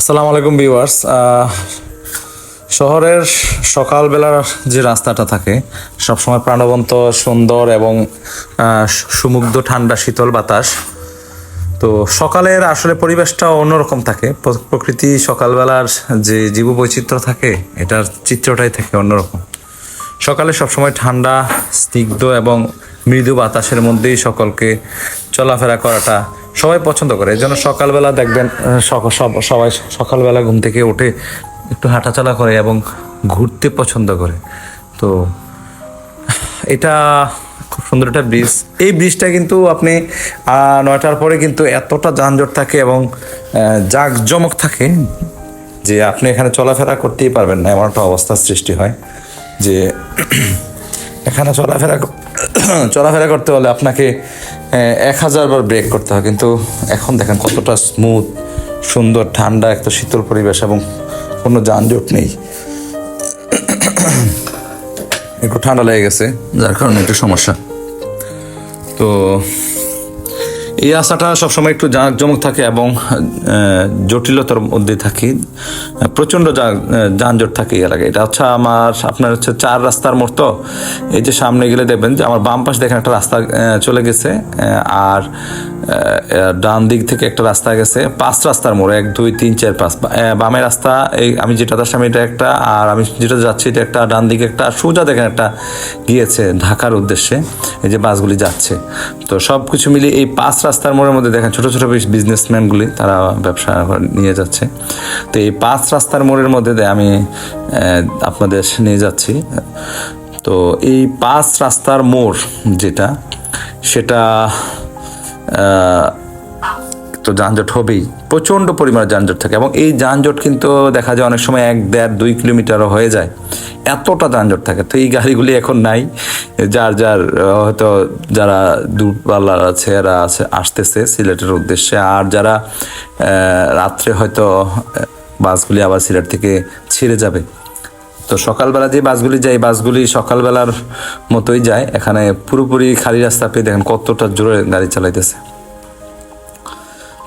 আসসালামু আলাইকুম ভিউয়ার্স। শহরের সকালবেলার যে রাস্তাটা থাকে, সবসময় প্রাণবন্ত, সুন্দর এবং সুমুগ্ধ ঠান্ডা শীতল বাতাস। তো সকালের আসলে পরিবেশটা অন্যরকম থাকে। প্র- প্রকৃতি সকালবেলার যে জীববৈচিত্র্য থাকে, এটার চিত্রটাই থাকে অন্যরকম। সকালে সবসময় ঠান্ডা, স্নিগ্ধ এবং মৃদু বাতাসের মধ্যেই সকলকে চলাফেরা করাটা সবাই পছন্দ করে। এই জন্য সকালবেলা দেখবেন সবাই সকালবেলা ঘুম থেকে উঠে একটু হাঁটাচলা করে এবং ঘুরতে পছন্দ করে। তো, এটা খুব সুন্দর একটা ব্রিজ। এই ব্রিজটা কিন্তু আপনি নয়টার পরে কিন্তু এতটা যানজট থাকে এবং জাঁকজমক থাকে যে আপনি এখানে চলাফেরা করতেই পারবেন না। এমন একটা অবস্থার সৃষ্টি হয় যে, এখানে চলাফেরা চলাফেরা করতে হলে আপনাকে এক হাজার বার ব্রেক করতে হয়। কিন্তু এখন দেখেন কতটা স্মুথ সুন্দর, ঠান্ডা একটা শীতল পরিবেশ এবং কোনো যানজট নেই। একটু ঠান্ডা লেগে গেছে, যার কারণে একটু সমস্যা। তো এই আশাটা সবসময় একটু জাঁকজমক থাকে এবং জটিলতার মধ্যে থাকি। প্রচণ্ড যানজট থাকে এই এলাকায়। এটা হচ্ছে আমার, আপনার হচ্ছে চার রাস্তার মোড় তো। এই যে সামনে গেলে দেখবেন যে আমার বাম পাশ দেখেন একটা রাস্তা চলে গেছে আর ডান দিক থেকে একটা রাস্তা গেছে। পাঁচ রাস্তার মোড়, এক, দুই, তিন, চার, পাঁচ। বামে রাস্তা, এই আমি যেটা তার সামনে এটা একটা, আর আমি যেটা যাচ্ছি এটা একটা ডান দিকে একটা সোজা দেখেন একটা গিয়েছে ঢাকার উদ্দেশ্যে। এই যে বাসগুলি যাচ্ছে। তো সব কিছু মিলিয়ে এই পাঁচ রাস্তার মোড়ের মধ্যে দেখেন ছোট ছোট বিজনেসম্যানগুলি তারা ব্যবসা নিয়ে যাচ্ছে। তো এই পাঁচ রাস্তার মোড়ের মধ্যে আমি আপনাদের নিয়ে যাচ্ছি। তো এই পাঁচ রাস্তার মোড় যেটা, সেটা তো যানজট হবেই। প্রচণ্ড পরিমাণে যানজট থাকে এবং এই যানজট কিন্তু দেখা যায় অনেক সময় এক দেড় দুই কিলোমিটারও হয়ে যায়। এতটা যানজট থাকে। তো এই গাড়িগুলি এখন নাই। যার যার হয়তো যারা দূরপাল্লার আছে, এরা আছে, আসতেছে সিলেটের উদ্দেশ্যে। আর যারা রাত্রে হয়তো বাসগুলি আবার সিলেট থেকে ছেড়ে যাবে। তো সকালবেলা যে বাসগুলি যায় বাসগুলি সকালবেলার মতোই যায়। এখানে পুরোপুরি খালি রাস্তা পেয়ে দেখেন কতটা জোরে গাড়ি চালাইতেছে।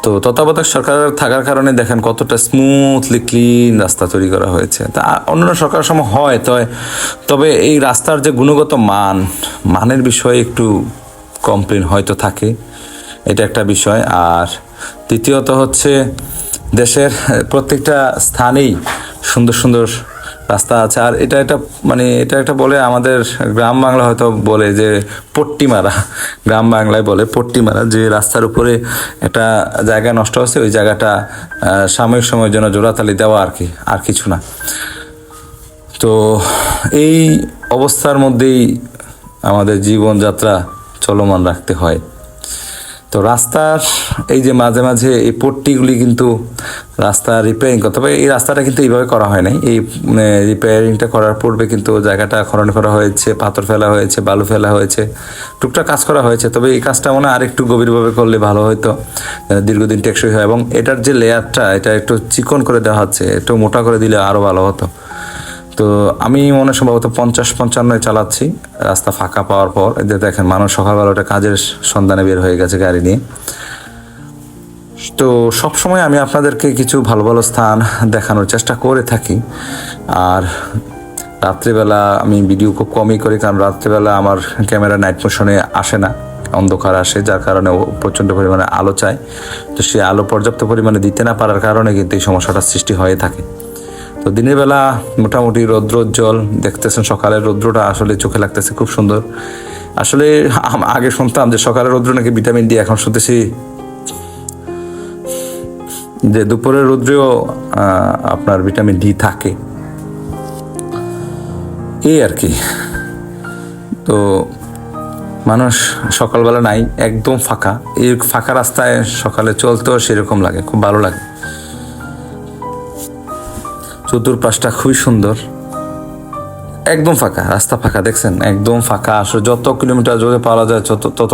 তো তত্ত্বাবধায়ক সরকার থাকার কারণে দেখেন কতটা স্মুথলি ক্লিন রাস্তা তৈরি করা হয়েছে। তা অন্যান্য সরকারের সময় হয়, তবে তবে এই রাস্তার যে গুণগত মান, মানের বিষয়ে একটু কমপ্লেন হয়তো থাকে। এটা একটা বিষয়। আর দ্বিতীয়ত হচ্ছে দেশের প্রত্যেকটা স্থানেই সুন্দর সুন্দর রাস্তা আছে। আর এটা একটা মানে এটা একটা বলে আমাদের গ্রাম বাংলা হয়তো বলে যে পট্টি মারা গ্রাম বাংলায় বলে পট্টি মারা যে রাস্তার উপরে একটা জায়গা নষ্ট হচ্ছে ওই জায়গাটা সাময়িক সময়ের জন্য জোড়াতালি দেওয়া আর কি, আর কিছু না। তো এই অবস্থার মধ্যেই আমাদের জীবনযাত্রা চলমান রাখতে হয়। তো রাস্তার এই যে মাঝে মাঝে এই পট্টিগুলি কিন্তু রাস্তা রিপেয়ারিং করতে হবে। এই রাস্তাটা কিন্তু এইভাবে করা হয় নাই। এই রিপেয়ারিংটা করার পূর্বে কিন্তু জায়গাটা খনন করা হয়েছে, পাথর ফেলা হয়েছে, বালু ফেলা হয়েছে, টুকটাক কাজ করা হয়েছে। তবে এই কাজটা মনে হয় আরেকটু গভীরভাবে করলে ভালো হতো দীর্ঘদিন টেকসই হয়। এবং এটার যে লেয়ারটা এটা একটু চিকন করে দেওয়া হচ্ছে, একটু মোটা করে দিলে আরও ভালো হতো। তো আমি মনে সম্ভবত পঞ্চাশ পঞ্চান্নয় চালাচ্ছি, রাস্তা ফাঁকা পাওয়ার পর। যে দেখেন, মানুষ সকালবেলা ওটা কাজের সন্ধানে বের হয়ে গেছে গাড়ি নিয়ে। তো সবসময় আমি আপনাদেরকে কিছু ভালো ভালো স্থান দেখানোর চেষ্টা করে থাকি। আর রাত্রিবেলা আমি ভিডিও খুব কমই করি, কারণ রাত্রিবেলা আমার ক্যামেরা নাইট মোশনে আসে না, অন্ধকার আসে, যার কারণে প্রচণ্ড পরিমাণে আলো চায়। তো সেই আলো পর্যাপ্ত পরিমাণে দিতে না পারার কারণে কিন্তু এই সমস্যাটার সৃষ্টি হয়ে থাকে। তো দিনের বেলা মোটামুটি রৌদ্রোজ্জ্বল, দেখতেছেন সকালের রৌদ্রটা আসলে চোখে লাগতেছে খুব সুন্দর। আসলে আগে শুনতাম যে সকালের রৌদ্র নাকি ভিটামিন ডি, এখন শুনতেছি যে দুপুরের রৌদ্রেও আপনার ভিটামিন ডি থাকে। এই আর কি। তো মানুষ সকালবেলা নাই, একদম ফাঁকা। এই ফাঁকা রাস্তায় সকালে চলতেও সেরকম লাগে, খুব ভালো লাগে। চতুর্পাশটা খুবই সুন্দর। একদম ফাঁকা, রাস্তা ফাঁকা, দেখছেন? একদম ফাঁকা, আসলে যত কিলোমিটার জোরে পাওয়া যায় তত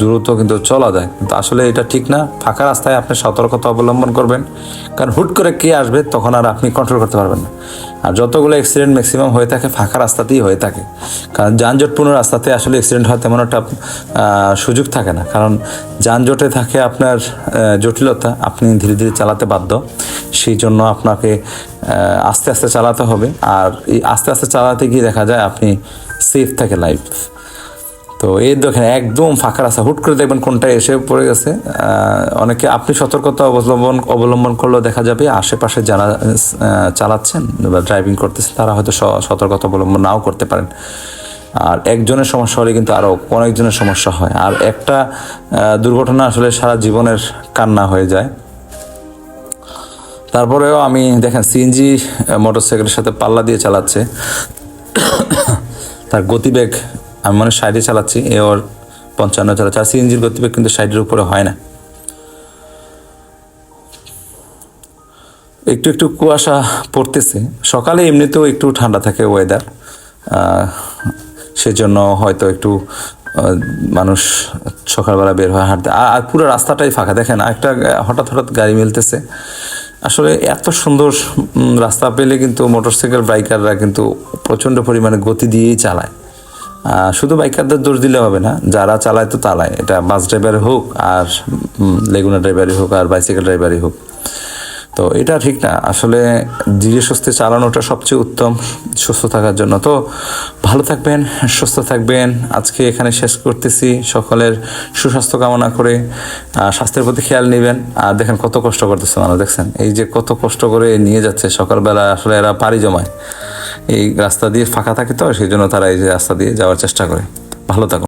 দ্রুত কিন্তু চলা যায়। কিন্তু আসলে এটা ঠিক না, ফাঁকা রাস্তায় আপনি সতর্কতা অবলম্বন করবেন। কারণ হুট করে কে আসবে, তখন আর আপনি কন্ট্রোল করতে পারবেন না। আর যতগুলো অ্যাক্সিডেন্ট ম্যাক্সিমাম হয়ে থাকে, ফাঁকা রাস্তাতেই হয়ে থাকে। কারণ যানজটপূর্ণ রাস্তাতে আসলে অ্যাক্সিডেন্ট হয় তেমন একটা সুযোগ থাকে না। কারণ যানজটে থাকে আপনার জটিলতা, আপনি ধীরে ধীরে চালাতে বাধ্য। সেই জন্য আপনাকে আস্তে আস্তে চালাতে হবে। আর এই আস্তে আস্তে চালাতে গিয়ে দেখা যায় আপনি সেফ থাকে লাইফ তো এই দেখেন, একদম ফাঁকা রাস্তা। হুট করে দেখবেন কোনটা এসে পড়ে গেছে। অনেকে আপনি সতর্কতা অবলম্বন অবলম্বন করলেও দেখা যাবে আশেপাশে যারা চালাচ্ছেন বা ড্রাইভিং করতেছেন, তারা হয়তো সতর্কতা অবলম্বন নাও করতে পারেন। আর একজনের সমস্যা হলে কিন্তু আরও অনেকজনের সমস্যা হয়। আর একটা দুর্ঘটনা আসলে সারা জীবনের কান্না হয়ে যায়। তারপরেও আমি, দেখেন সিএনজি মোটরসাইকেলের সাথে পাল্লা দিয়ে চালাচ্ছে। তার গতিবেগ, আমি মানে সাইডে চালাচ্ছি, এ ওর পঞ্চান্ন চালাচ্ছে। আর সিএনজির গতিবেগ কিন্তু সাইডের উপরে হয় না। একটু একটু কুয়াশা পড়তেছে। সকালে এমনিতেও একটু ঠান্ডা থাকে ওয়েদার সেজন্য হয়তো একটু মানুষ সকালবেলা বের হয় হাঁটতে আর পুরো রাস্তাটাই ফাঁকা। দেখেন, একটা, হঠাৎ হঠাৎ গাড়ি মিলতেছে। আসলে এত সুন্দর রাস্তা পেলে কিন্তু মোটরসাইকেল বাইকাররা কিন্তু প্রচণ্ড পরিমাণে গতি দিয়েই চালায়। শুধু বাইকারদের দোষ দিলে হবে না, যারা চালায় তো তালায় এটা বাস ড্রাইভারই হোক আর লেগুনা ড্রাইভারই হোক আর বাইসাইকেল ড্রাইভারই হোক। তো এটা ঠিক না। আসলে ধীরে সুস্থে চালানোটা সবচেয়ে উত্তম সুস্থ থাকার জন্য। তো ভালো থাকবেন, সুস্থ থাকবেন। আজকে এখানে শেষ করতেছি। সকলের সুস্বাস্থ্য কামনা করে স্বাস্থ্যের প্রতি খেয়াল নেবেন। আর দেখেন কত কষ্ট করতেছে মানুষ, দেখছেন? এই যে কত কষ্ট করে নিয়ে যাচ্ছে সকালবেলা, আসলে এরা পাড়ি জমায়। এই রাস্তা দিয়ে ফাঁকা থাকে তো, সেই জন্য তারা এই যে রাস্তা দিয়ে যাওয়ার চেষ্টা করে। ভালো থাকুন।